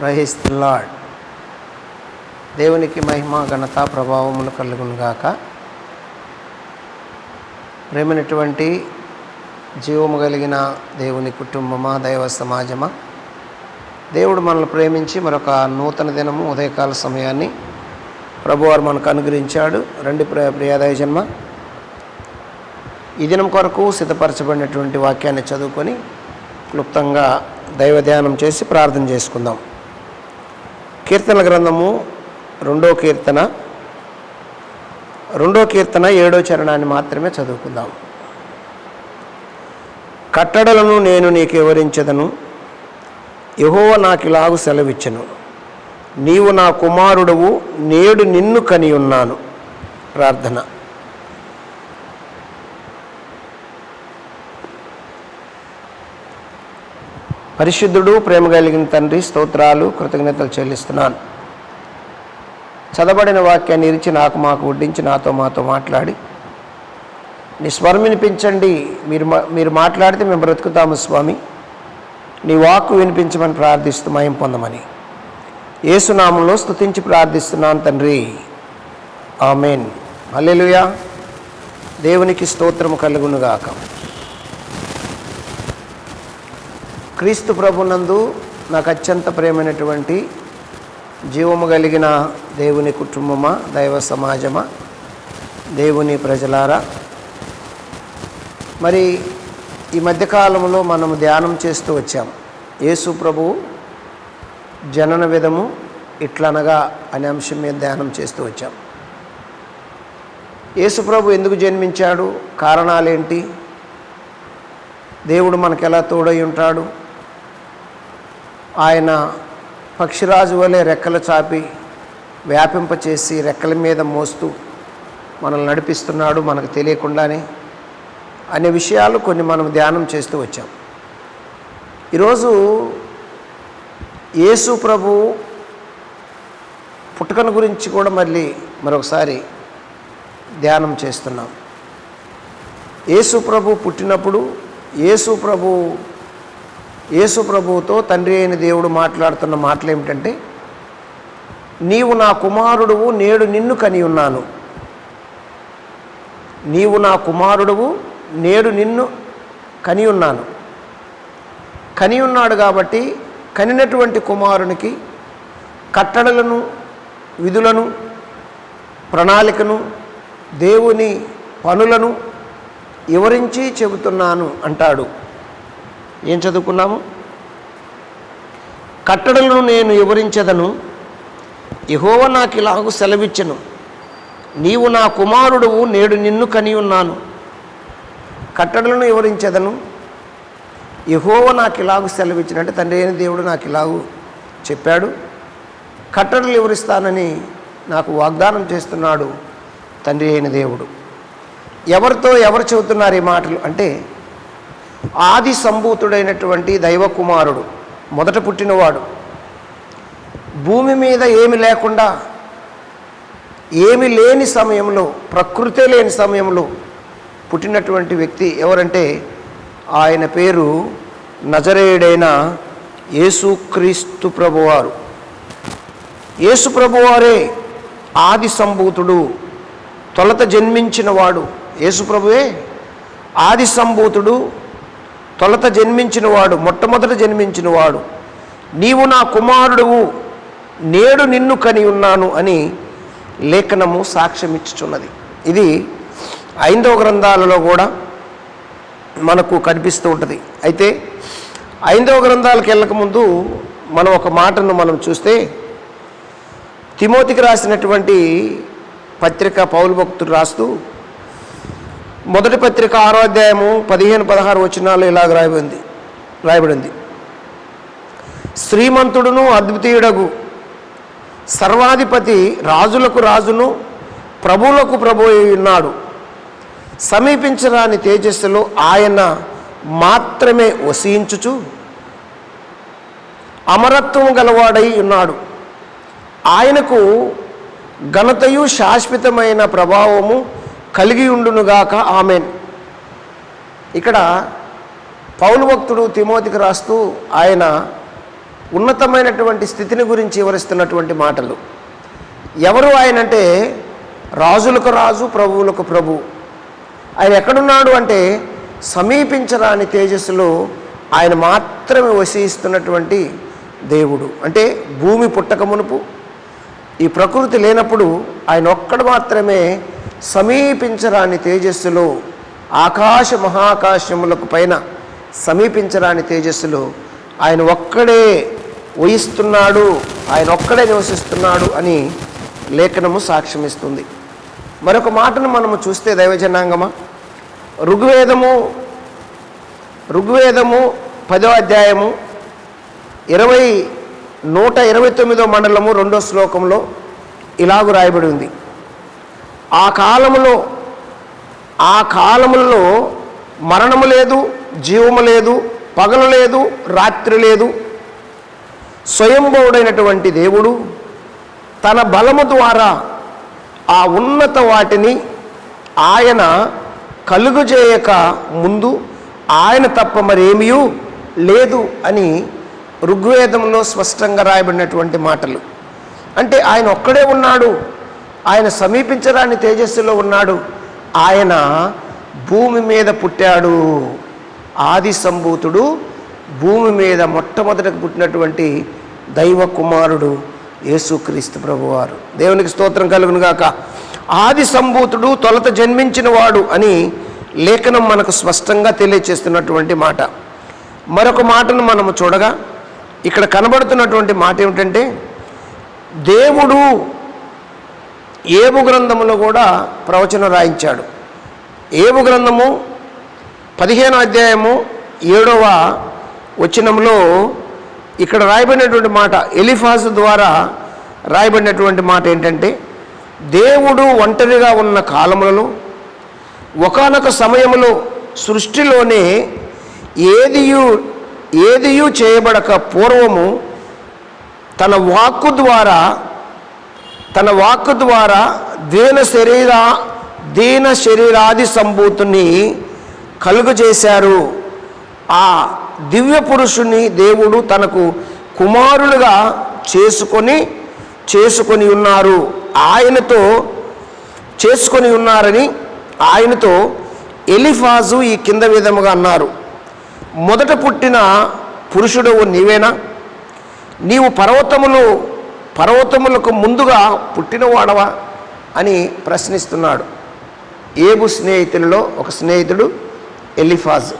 Price lord దేవునికి మహిమ ఘనత ప్రభావములు కలుగునుగాక ప్రేమైనటువంటి జీవము కలిగిన దేవుని కుటుంబమా దైవ సమాజమా? దేవుడు మనల్ని ప్రేమించి మరొక నూతన దినము ఉదయకాల సమయాన్ని ప్రభువారు మనకు అనుగ్రహించాడు. రెండు ప్రియ ప్రియాదయ జన్మ. ఈ దినం కొరకు సిద్ధపరచబడినటువంటి వాక్యాన్ని చదువుకొని క్లుప్తంగా దైవ ధ్యానం చేసి ప్రార్థన చేసుకుందాం. కీర్తన గ్రంథము రెండో కీర్తన. రెండో కీర్తన ఏడో చరణాన్ని మాత్రమే చదువుకుందాం. కట్టడలను నేను నీకు వివరించదను. యహోవ ఇలాగు సెలవిచ్చను. నీవు నా కుమారుడవు నేడు నిన్ను కని ఉన్నాను ప్రార్థన. పరిశుద్ధుడు ప్రేమ కలిగిన తండ్రి స్తోత్రాలు కృతజ్ఞతలు చెల్లిస్తున్నాను. చదవబడిన వాక్యాన్ని ఇరిచి నాకు మాకు వడ్డించి నాతో మాతో మాట్లాడి. నీ స్వరం వినిపించండి. మీరు మా- మీరు మాట్లాడితే మేము బ్రతుకుతాము స్వామి. నీ వాక్కు వినిపించమని ప్రార్థిస్తూ మయం పొందమని. ఏసునామంలో స్తుతించి ప్రార్థిస్తున్నాను తండ్రి. ఆమెన్. అల్లెలుయా దేవునికి స్తోత్రము కలుగునుగాక. క్రీస్తు ప్రభునందు నాకు అత్యంత ప్రేమైనటువంటి జీవము కలిగిన దేవుని కుటుంబమా దైవ సమాజమా దేవుని ప్రజలారా? మరి ఈ మధ్యకాలంలో మనం ధ్యానం చేస్తూ వచ్చాం. యేసు ప్రభు జనన విధము ఇట్లనగా అనే అంశం మీద ధ్యానం చేస్తూ వచ్చాం. యేసుప్రభు ఎందుకు జన్మించాడు? కారణాలేంటి? దేవుడు మనకు ఎలా తోడై ఉంటాడు? ఆయన పక్షిరాజు వలె రెక్కలు చాపి వ్యాపింపచేసి రెక్కల మీద మోస్తూ మనల్ని నడిపిస్తున్నాడు మనకు తెలియకుండానే. అనే విషయాలు కొన్ని మనం ధ్యానం చేస్తూ వచ్చాం. ఈరోజు యేసు ప్రభు పుట్టుకను గురించి కూడా మళ్ళీ మరొకసారి ధ్యానం చేస్తున్నాం. యేసు ప్రభు పుట్టినప్పుడు యేసు ప్రభు యేసు ప్రభువుతో తండ్రి అయిన దేవుడు మాట్లాడుతున్న మాటలు ఏమిటంటే నీవు నా కుమారుడువు నేడు నిన్ను కని ఉన్నాను. నీవు నా కుమారుడువు నేడు నిన్ను కని ఉన్నాను. కని ఉన్నాడు కాబట్టి కనినటువంటి కుమారునికి కట్టడలను విధులను ప్రణాళికను దేవుని పనులను వివరించి చెబుతున్నాను అంటాడు. ఏం చదువుకున్నాము? కట్టడలను నేను వివరించదను. యహోవ నాకు ఇలాగూ సెలవిచ్చను. నీవు నా కుమారుడువు నేడు నిన్ను కని ఉన్నాను. కట్టడలను వివరించదను. యహోవ నాకు ఇలాగూ సెలవిచ్చినట్టు తండ్రి అయిన దేవుడు నాకు ఇలాగూ చెప్పాడు. కట్టడలు వివరిస్తానని నాకు వాగ్దానం చేస్తున్నాడు తండ్రి అయిన దేవుడు. ఎవరితో ఎవరు చెబుతున్నారు ఈ మాటలు? అంటే ఆది సంభూతుడైనటువంటి దైవకుమారుడు మొదట పుట్టినవాడు. భూమి మీద ఏమి లేకుండా ఏమి లేని సమయంలో ప్రకృతే లేని సమయంలో పుట్టినటువంటి వ్యక్తి ఎవరంటే ఆయన పేరు నజరేయుడైన యేసుక్రీస్తు ప్రభువారు. యేసు ప్రభువారే ఆది సంభూతుడు తొలత జన్మించినవాడు. యేసు ప్రభువే ఆది సంభూతుడు తొలత జన్మించినవాడు మొట్టమొదట జన్మించినవాడు. నీవు నా కుమారుడువు నేడు నిన్ను కని ఉన్నాను అని లేఖనము సాక్ష్యమిచ్చుచున్నది. ఇది ఐదవ గ్రంథాలలో కూడా మనకు కనిపిస్తూ ఉంటుంది. అయితే ఐదవ గ్రంథాలకు వెళ్ళకముందు మనం ఒక మాటను మనం చూస్తే తిమోతికి రాసినటువంటి పత్రిక పౌలు భక్తుడు రాస్తూ మొదటి పత్రిక ఆరో అధ్యాయము పదిహేను పదహారు వచనాలు ఇలాగ రాయబడింది. రాయబడింది. శ్రీమంతుడును అద్వితీయుడగు. సర్వాధిపతి రాజులకు రాజును ప్రభువులకు ప్రభు అయి ఉన్నాడు. సమీపించరాని తేజస్సులో ఆయన మాత్రమే వసించుచు అమరత్వం గలవాడై ఉన్నాడు. ఆయనకు ఘనతయు శాశ్వతమైన ప్రభావము కలిగి ఉండునుగాక ఆమెన్. ఇక్కడ పౌలు భక్తుడు తిమోతికి రాస్తూ ఆయన ఉన్నతమైనటువంటి స్థితిని గురించి వివరిస్తున్నటువంటి మాటలు. ఎవరు ఆయన అంటే రాజులకు రాజు ప్రభువులకు ప్రభు. ఆయన ఎక్కడున్నాడు అంటే సమీపించరాని తేజస్సులో ఆయన మాత్రమే వసిస్తున్నటువంటి దేవుడు. అంటే భూమి పుట్టక మునుపు ఈ ప్రకృతి లేనప్పుడు ఆయన ఒక్కడు మాత్రమే సమీపించరాని తేజస్సులో ఆకాశ మహాకాశములకు పైన సమీపించరాని తేజస్సులో ఆయన ఒక్కడే వహిస్తున్నాడు ఆయన ఒక్కడే నివసిస్తున్నాడు అని లేఖనము సాక్ష్యమిస్తుంది. మరొక మాటను మనము చూస్తే దైవజనాంగమా? ఋగ్వేదము ఋగ్వేదము పదో అధ్యాయము ఇరవై నూట ఇరవై తొమ్మిదో మండలము రెండో శ్లోకంలో ఇలాగు రాయబడి ఉంది. ఆ కాలంలో ఆ కాలములో మరణము లేదు జీవము లేదు పగలు లేదు రాత్రి లేదు. స్వయంభవుడైనటువంటి దేవుడు తన బలము ద్వారా ఆ ఉన్నత వాటిని ఆయన కలుగుజేయక ముందు ఆయన తప్ప మరేమియూ లేదు అని ఋగ్వేదంలో స్పష్టంగా రాయబడినటువంటి మాటలు. అంటే ఆయన ఒక్కడే ఉన్నాడు. ఆయన సమీపించరాని తేజస్సులో ఉన్నాడు. ఆయన భూమి మీద పుట్టాడు. ఆది సంభూతుడు భూమి మీద మొట్టమొదట పుట్టినటువంటి దైవ కుమారుడు యేసుక్రీస్తు ప్రభువారు. దేవునికి స్తోత్రం కలుగునుగాక. ఆది సంభూతుడు తొలత జన్మించిన వాడు అని లేఖనం మనకు స్పష్టంగా తెలియచేస్తున్నటువంటి మాట. మరొక మాటను మనము చూడగా ఇక్కడ కనబడుతున్నటువంటి మాట ఏమిటంటే దేవుడు ఏబు గ్రంథములో కూడా ప్రవచనం రాయించాడు. ఏబు గ్రంథము పదిహేను అధ్యాయము ఏడవ వచనంలో ఇక్కడ రాయబడినటువంటి మాట ఎలిఫాస్ ద్వారా రాయబడినటువంటి మాట ఏంటంటే దేవుడు ఒంటరిగా ఉన్న కాలములలో ఒకానొక సమయంలో సృష్టిలోనే ఏదియు ఏదియు చేయబడక పూర్వము తన వాక్కు ద్వారా తన వాక్కు ద్వారా దీన శరీర దీన శరీరాది సంభూతిని కలుగజేశారు ఆ దివ్య పురుషుని దేవుడు తనకు కుమారులుగా చేసుకొని చేసుకొని ఉన్నారు. ఆయనతో చేసుకొని ఉన్నారని ఆయనతో ఎలిఫాజు ఈ కింద విధముగా అన్నారు. మొదట పుట్టిన పురుషుడవు నీవేనా? నీవు పర్వతములు పర్వతములకు ముందుగా పుట్టినవాడవా అని ప్రశ్నిస్తున్నాడు. ఏబు స్నేహితులలో ఒక స్నేహితుడు ఎలిఫాజ్.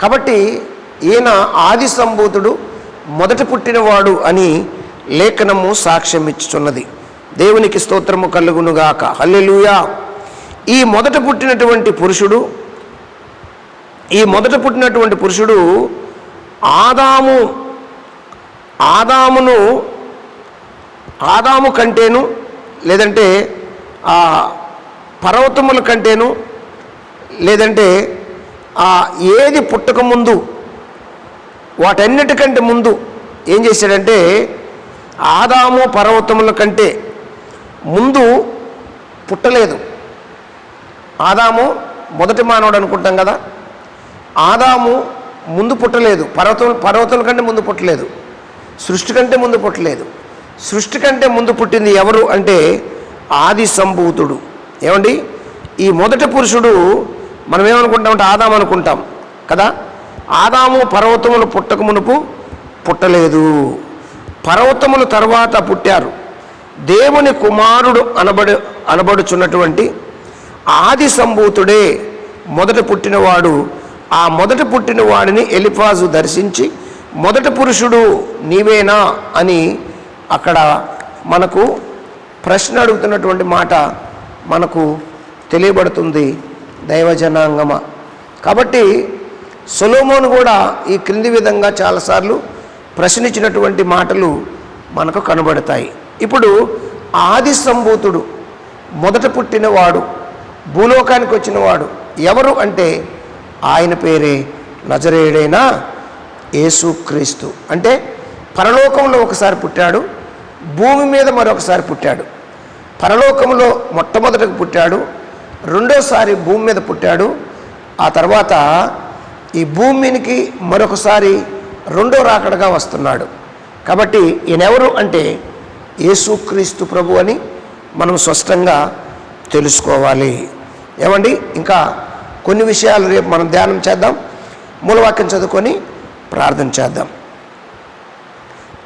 కాబట్టి ఈయన ఆది సంభూతుడు మొదట పుట్టినవాడు అని లేఖనము సాక్ష్యం ఇచ్చుచున్నది దేవునికి స్తోత్రము కలుగునుగాక. హల్లెలూయా. ఈ మొదట పుట్టినటువంటి పురుషుడు ఈ మొదట పుట్టినటువంటి పురుషుడు ఆదాము ఆదామును ఆదాము కంటేను లేదంటే ఆ పర్వతముల కంటేను లేదంటే ఆ ఏది పుట్టక ముందు వాటన్నిటికంటే ముందు ఏం చేశాడంటే ఆదాము పర్వతముల కంటే ముందు పుట్టలేదు. ఆదాము మొదటి మానవుడు అనుకుంటాం కదా ఆదాము ముందు పుట్టలేదు. పర్వతం పర్వతముల కంటే ముందు పుట్టలేదు. సృష్టి కంటే ముందు పుట్టలేదు. సృష్టి కంటే ముందు పుట్టింది ఎవరు అంటే ఆది సంభూతుడు. ఏమండి? ఈ మొదటి పురుషుడు మనం ఏమనుకుంటామంటే ఆదాము అనుకుంటాం కదా? ఆదాము పర్వతములు పుట్టక మునుపు పుట్టలేదు. పర్వతముల తర్వాత పుట్టారు. దేవుని కుమారుడు అనబడు అనబడుచున్నటువంటి ఆది సంభూతుడే మొదట పుట్టినవాడు. ఆ మొదట పుట్టిన వాడిని ఎలిఫాజు దర్శించి మొదటి పురుషుడు నీవేనా అని అక్కడ మనకు ప్రశ్న అడుగుతున్నటువంటి మాట మనకు తెలియబడుతుంది దైవజనాంగమ. కాబట్టి సొలోమోను కూడా ఈ క్రింది విధంగా చాలాసార్లు ప్రశ్నించినటువంటి మాటలు మనకు కనబడతాయి. ఇప్పుడు ఆది సంభూతుడు మొదట పుట్టినవాడు భూలోకానికి వచ్చినవాడు ఎవరు అంటే ఆయన పేరే నజరేయుడైన యేసుక్రీస్తు. అంటే పరలోకంలో ఒకసారి పుట్టాడు భూమి మీద మరొకసారి పుట్టాడు. పరలోకంలో మొట్టమొదటికి పుట్టాడు. రెండోసారి భూమి మీద పుట్టాడు. ఆ తర్వాత ఈ భూమికి మరొకసారి రెండో రాకడగా వస్తున్నాడు. కాబట్టి ఈయనెవరు అంటే యేసుక్రీస్తు ప్రభు అని మనం స్పష్టంగా తెలుసుకోవాలి. ఏమండి? ఇంకా కొన్ని విషయాలు రేపు మనం ధ్యానం చేద్దాం. మూలవాక్యం చదువుకొని ప్రార్థన చేద్దాం.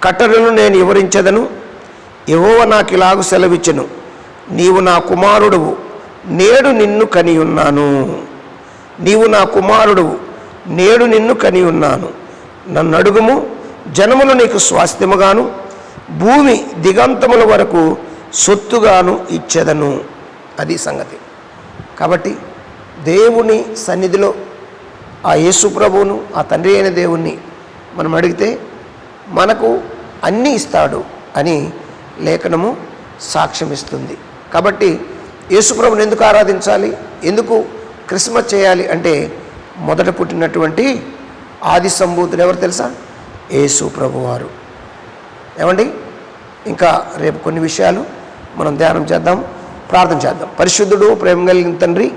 కట్టడను నేను వివరించదను. యహోవ నాకు ఇలాగ సెలవిచ్చను. నీవు నా కుమారుడువు. నేడు నిన్ను కనియున్నాను. నీవు నా కుమారుడువు. నేడు నిన్ను కనియున్నాను. నన్ను అడుగుము జనములు నీకు స్వాస్థ్యముగాను భూమి దిగంతముల వరకు సొత్తుగాను ఇచ్చెదను. అది సంగతి. కాబట్టి దేవుని సన్నిధిలో ఆ యేసు ప్రభువును ఆ తండ్రి అయిన దేవుణ్ణి మనం అడిగితే మనకు అన్నీ ఇస్తాడు అని లేఖనము సాక్ష్యం ఇస్తుంది కాబట్టి యేసుప్రభుని ఎందుకు ఆరాధించాలి? ఎందుకు క్రిస్మస్ చేయాలి అంటే మొదట పుట్టినటువంటి ఆది సంభూతులు ఎవరు తెలుసా? యేసు ప్రభువారు. ఏమండి? ఇంకా రేపు కొన్ని విషయాలు మనం ధ్యానం చేద్దాం ప్రార్థన చేద్దాం. పరిశుద్ధుడు ప్రేమ కలిగిన తండ్రి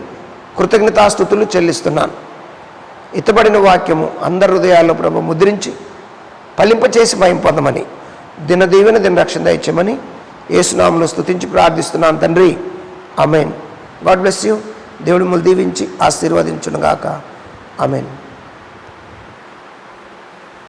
కృతజ్ఞతాస్థుతులు చెల్లిస్తున్నాను. ఇతబడిన వాక్యము అందరి హృదయాల్లో ప్రభు ముద్రించి ఫలింపచేసి భయం పొందమని. దిన దీవెన దిన రక్షణ దయచేయమని యేసునామను స్థుతించి ప్రార్థిస్తున్నాను తండ్రి. Amen god bless you. దేవుడు ములు దీవించి ఆశీర్వదించునుగాక. అమెన్